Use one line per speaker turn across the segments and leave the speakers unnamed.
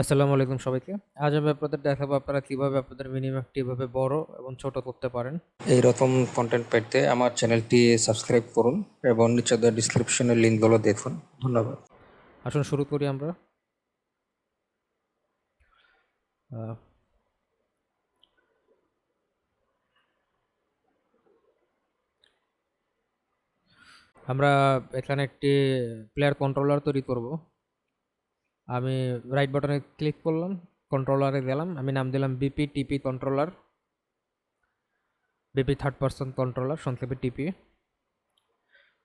আসসালামু আলাইকুম সবাইকে। আজ আমি আপনাদের দেখাবো আপনারা কীভাবে আপনাদের মিনিম্যাপটি এভাবে বড় এবং ছোট করতে পারেন।
এই রকম কন্টেন্ট পেতে আমার চ্যানেলটি সাবস্ক্রাইব করুন এবং নিচে দেওয়া ডিসক্রিপশনের লিঙ্কগুলো দেখুন। ধন্যবাদ।
আসুন শুরু করি আমরা। আমরা এখানে একটি প্লেয়ার কন্ট্রোলার তৈরি করব। আমি রাইট বাটনে ক্লিক করলাম কন্ট্রোলারে গেলাম, আমি নাম দিলাম BP TP controller BP third person controller সংক্ষেপে টিপি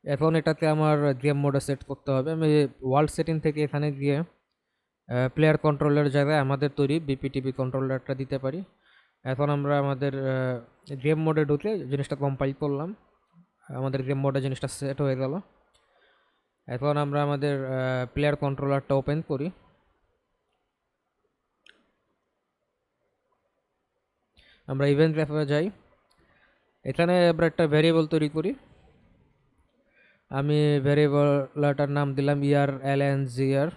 এখন এটাতে আমার গেম মোডে সেট করতে হবে। আমি ওয়ার্ল্ড সেটিং থেকে এখানে গিয়ে প্লেয়ার কন্ট্রোলের জায়গায় আমাদের তৈরি বিপিটিপি কন্ট্রোলারটা দিতে পারি। এখন আমরা আমাদের গেম মোডে ঢুকে জিনিসটা কম্পাইল করলাম। আমাদের গেম মোডে জিনিসটা সেট হয়ে গেল। এখন আমরা আমাদের প্লেয়ার কন্ট্রোলারটা ওপেন করি। আমরা ইভেন্ট রেফারে যাই। এখানে আমরা একটা ভ্যারিয়েবল তৈরি করি। আমি ভ্যারিয়েবলটার নাম দিলাম ইয়ার এল এন জি ইয়ার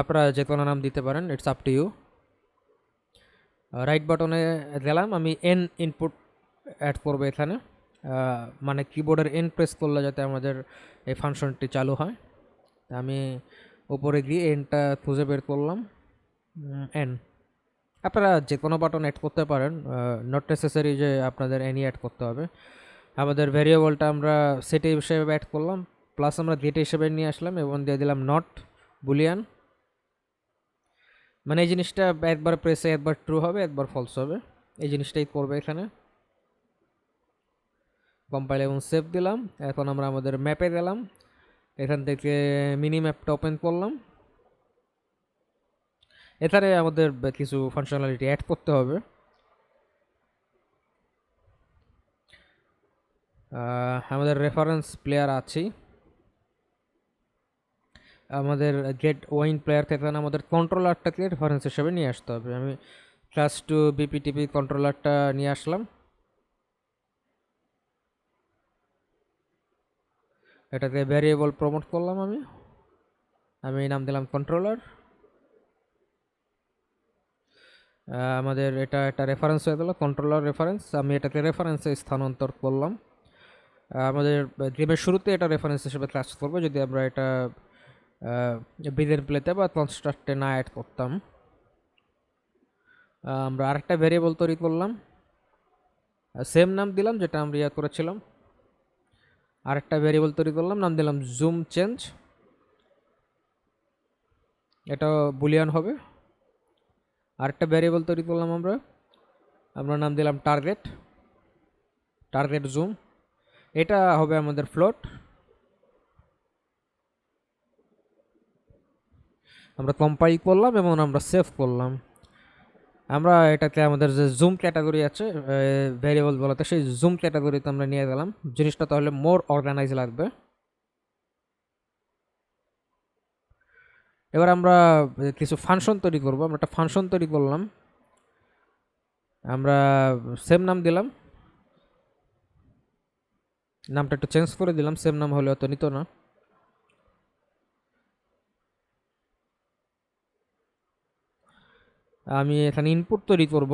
আপনারা যে কোনো নাম দিতে পারেন it's up to you right বাটনে গেলাম, আমি এন ইনপুট অ্যাড করব এখানে। মানে কিবোর্ডের এন প্রেস করলে যাতে আমাদের এই ফাংশনটি চালু হয়। আমি উপরে গিয়ে এনটা খুঁজে বের করলাম। এন আপনারা যে কোনো বাটন অ্যাড করতে পারেন নট নেসেসারি যে আপনাদের এনই অ্যাড করতে হবে। আমাদের ভ্যারিয়েবলটা আমরা সেট হিসেবে অ্যাড করলাম প্লাস আমরা গেট হিসেবে নিয়ে আসলাম এবং দিয়ে দিলাম নট বুলিয়ান মানে এই জিনিসটা একবার প্রেসে একবার ট্রু হবে, একবার ফলস হবে। এই জিনিসটাই করবে এখানে। কম্পাইল এবং সেভ দিলাম। এখন আমরা আমাদের ম্যাপে গেলাম। এখান থেকে মিনি ম্যাপটা ওপেন করলাম। এখানে আমাদের কিছু ফাংশনালিটি অ্যাড করতে হবে। আমাদের রেফারেন্স প্লেয়ার আছে। আমাদের গেট ওয়াইন প্লেয়ার থেকে আমাদের কন্ট্রোলারটাকে রেফারেন্স হিসেবে নিয়ে আসতে হবে। আমি ক্লাস টু বিপিটিপি কন্ট্রোলারটা নিয়ে আসলাম। এটাকে ভ্যারিয়েবল প্রমোট করলাম আমি। আমি নাম দিলাম কন্ট্রোলার আমাদের এটা একটা রেফারেন্স হয়ে গেল কন্ট্রোলার রেফারেন্স আমি এটাকে রেফারেন্সে স্থানান্তর করলাম। আমাদের গেমের শুরুতে এটা রেফারেন্স হিসেবে ক্লাস করব, যদি আমরা এটা বিদের প্লেতে বা কনস্ট্রাক্টে না অ্যাড করতাম। আমরা আরেকটা ভেরিয়েবল তৈরি করলাম। সেম নাম দিলাম যেটা আমরা ইয়া করেছিলাম। আরেকটা ভেরিয়েবল তৈরি করলাম, নাম দিলাম জুম চেঞ্জ এটা বুলিয়ান হবে। আরেকটা ভ্যারিয়েবল তৈরি করলাম আমরা। আমরা নাম দিলাম টার্গেট টার্গেট জুম এটা হবে আমাদের ফ্লোট আমরা কম্পাইল করলাম এবং আমরা সেভ করলাম। আমরা এটাকে আমাদের যে জুম ক্যাটাগরি আছে ভ্যারিয়েবল বলাতে সেই জুম ক্যাটাগরিতে আমরা নিয়ে গেলাম। জিনিসটা তাহলে মোর অর্গানাইজ লাগবে। এবার আমরা কিছু ফাংশন তৈরি করব। আমরা একটা ফাংশন তৈরি করলাম। আমরা সেম নাম দিলাম। নামটা একটু চেঞ্জ করে দিলাম। সেম নাম হলে অত নিত না। আমি এখানে ইনপুট তৈরি করব।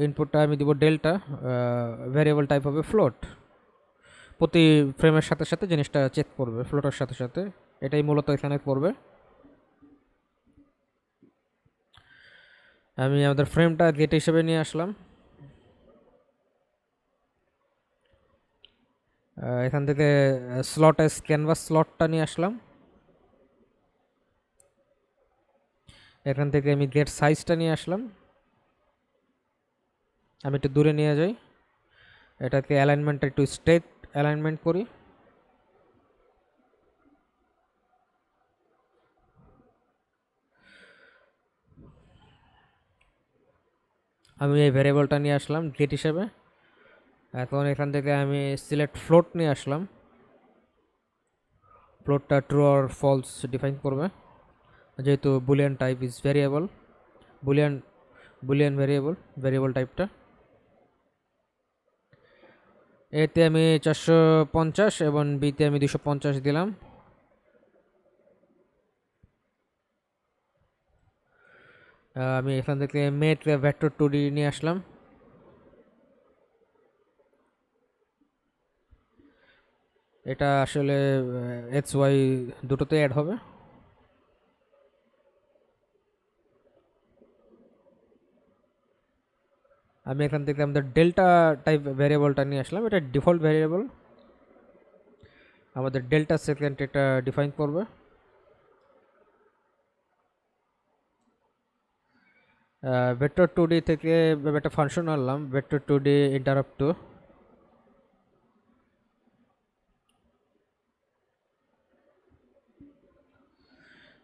ইনপুটটা আমি দিব ডেল্টা ভ্যারিয়েবল টাইপ হবে ফ্লোট প্রতি ফ্রেমের সাথে সাথে জিনিসটা চেক করবে ফ্লোটের সাথে সাথে। এটাই মূলত এখানে করবে আমি আমাদের ফ্রেমটা গেট হিসেবে নিয়ে আসলাম। এখান থেকে স্লট ক্যানভাস স্লটটা নিয়ে আসলাম। এখান থেকে আমি গেট সাইজটা নিয়ে আসলাম। আমি একটু দূরে নিয়ে যাই। এটাকে অ্যালাইনমেন্টটা একটু স্ট্রেট অ্যালাইনমেন্ট করি। আমি এই ভ্যারিয়েবলটা নিয়ে আসলাম গেট হিসাবে। এখন এখান থেকে আমি সিলেক্ট ফ্লোট নিয়ে আসলাম। ফ্লোটটা ট্রু আর ফলস ডিফাইন করবে। যেহেতু boolean type is variable boolean boolean variable variable টাইপটা এতে আমি চারশো পঞ্চাশ এবং বিতে আমি দুশো পঞ্চাশ দিলাম। আমি এখান থেকে মেট ভেক্টর টু ডি নিয়ে আসলাম। এটা আসলে এক্স ওয়াই দুটোতে অ্যাড হবে। আমি এখান থেকে আমাদের ডেল্টা টাইপ ভ্যারিয়েবলটা নিয়ে আসলাম। এটা ডিফল্ট ভ্যারিয়েবল আমাদের ডেল্টা সেকেন্ড এটা ডিফাইন করবে। ভেক্টর টু ডি থেকে একটা ফাংশন আনলাম vector two D interrupt to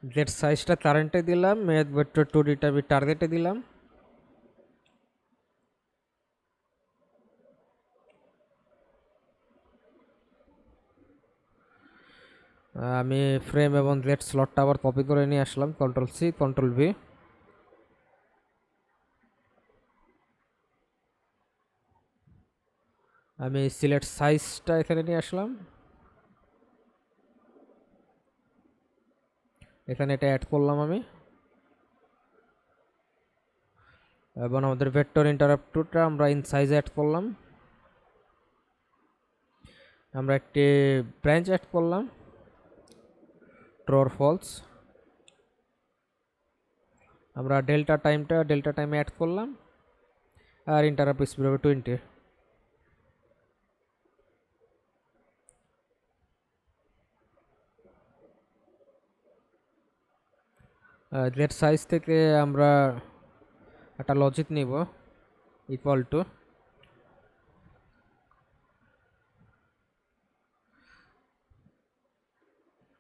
get সাইজটা কারেন্টে দিলাম মেথ ভেক্টর টু ডিটা আমি টার্গেটে দিলাম। আমি ফ্রেম এবং গেট স্লটটা আবার কপি করে নিয়ে আসলাম কন্ট্রোল সি কন্ট্রোল ভি আমি সিলেক্ট সাইজটা এখানে নিয়ে আসলাম। এখানে এটা অ্যাড করলাম আমি। এবং আমাদের ভেক্টর ইন্টারাপ্টটা আমরা ইন সাইজ অ্যাড করলাম। আমরা একটি ব্রাঞ্চ অ্যাড করলাম। ট্রোর ফলস আমরা ডেল্টা টাইমটা ডেল্টা টাইমে অ্যাড করলাম। আর ইন্টারাপ্ট স্পিড হবে টোয়েন্টি গেট সাইজ থেকে আমরা একটা লজিক নিব ইকুয়াল টু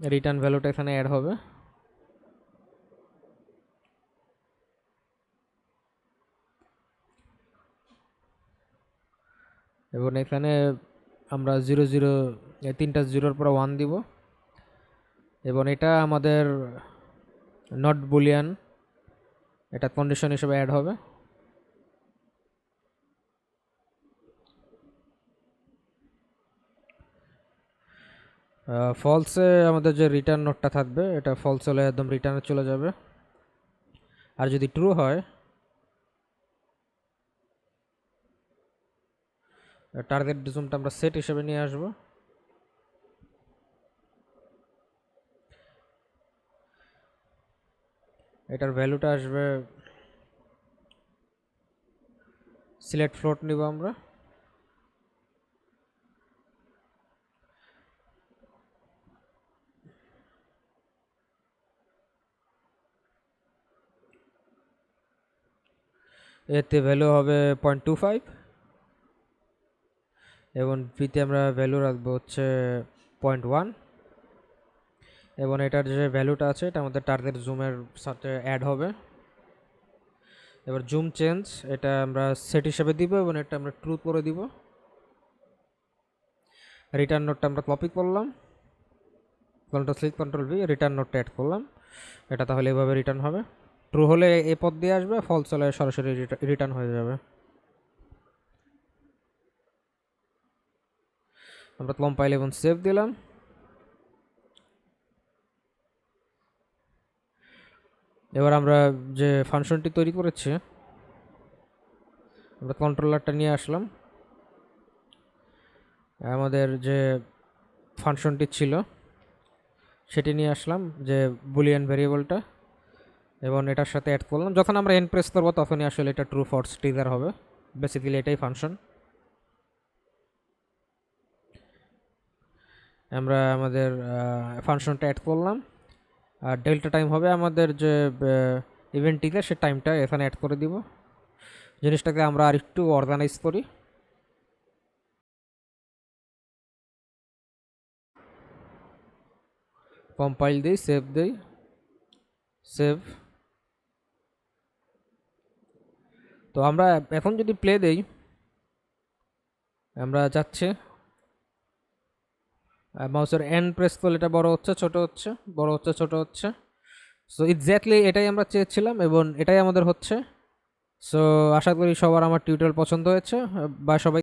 রিটার্ন ভ্যালুটা এখানে অ্যাড হবে। এবং এখানে আমরা জিরো জিরো তিনটা জিরোর পর ওয়ান দিব। এবং এটা আমাদের নট বুলিয়ান এটা কন্ডিশন হিসেবে অ্যাড হবে। ফলসে আমাদের যে রিটার্ন নোটটা থাকবে, এটা ফলস হলে একদম রিটার্নে চলে যাবে। আর যদি ট্রু হয় টার্গেট জুমটা আমরা সেট হিসেবে নিয়ে আসব। এটার ভ্যালুটা আসবে সিলেক্ট ফ্লোট নিব আমরা। এতে ভ্যালু হবে পয়েন্ট টু ফাইভ এবং ভিতে আমরা ভ্যালু রাখব হচ্ছে পয়েন্ট ওয়ান এবং এটার যে ভ্যালুটা আছে, এটা আমাদের টার্গেট জুমের সাথে অ্যাড হবে। এবার জুম চেঞ্জ এটা আমরা সেট হিসেবে দিব এবং এটা আমরা ট্রু করে দিব। রিটার্ন নোটটা আমরা কপি করলাম। Control C control V return নোটটা অ্যাড করলাম। এটা তাহলে এভাবে রিটার্ন হবে। ট্রু হলে এ পথ দিয়ে আসবে ফলস হলে সরাসরি রিটার্ন হয়ে যাবে। আমরা কম্পাইল এবং সেভ দিলাম। এবার আমরা যে ফাংশনটি তৈরি করেছি, আমরা কন্ট্রোলারটা নিয়ে আসলাম। আমাদের যে ফাংশনটি ছিল, সেটি নিয়ে আসলাম, যে বুলিয়ান ভেরিয়েবলটা এবং এটার সাথে অ্যাড করলাম। যখন আমরা এন প্রেস করব, তখনই আসলে এটা ট্রু ফলস ট্রিগার হবে। বেসিক্যালি এটাই ফাংশন আমরা আমাদের ফাংশনটা অ্যাড করলাম। আর ডেল্টা টাইম হবে আমাদের যে ইভেন্টটিতে সে টাইমটা এখানে অ্যাড করে দিব। জিনিসটাকে আমরা আর একটু অর্গানাইজ করি। কম্পাইল দিই সেভ দিই। সেভ তো আমরা এখন যদি প্লে দেই, আমরা যাচ্ছি। মাউসের এন প্রেস করলে এটা বড় হচ্ছে, ছোট হচ্ছে, বড় হচ্ছে, ছোট হচ্ছে। সো এক্স্যাক্টলি এটাই আমরা চেয়েছিলাম এবং এটাই আমাদের হচ্ছে। সো আশা করি সবার আমার টিউটোরিয়াল পছন্দ হয়েছে বা সবাই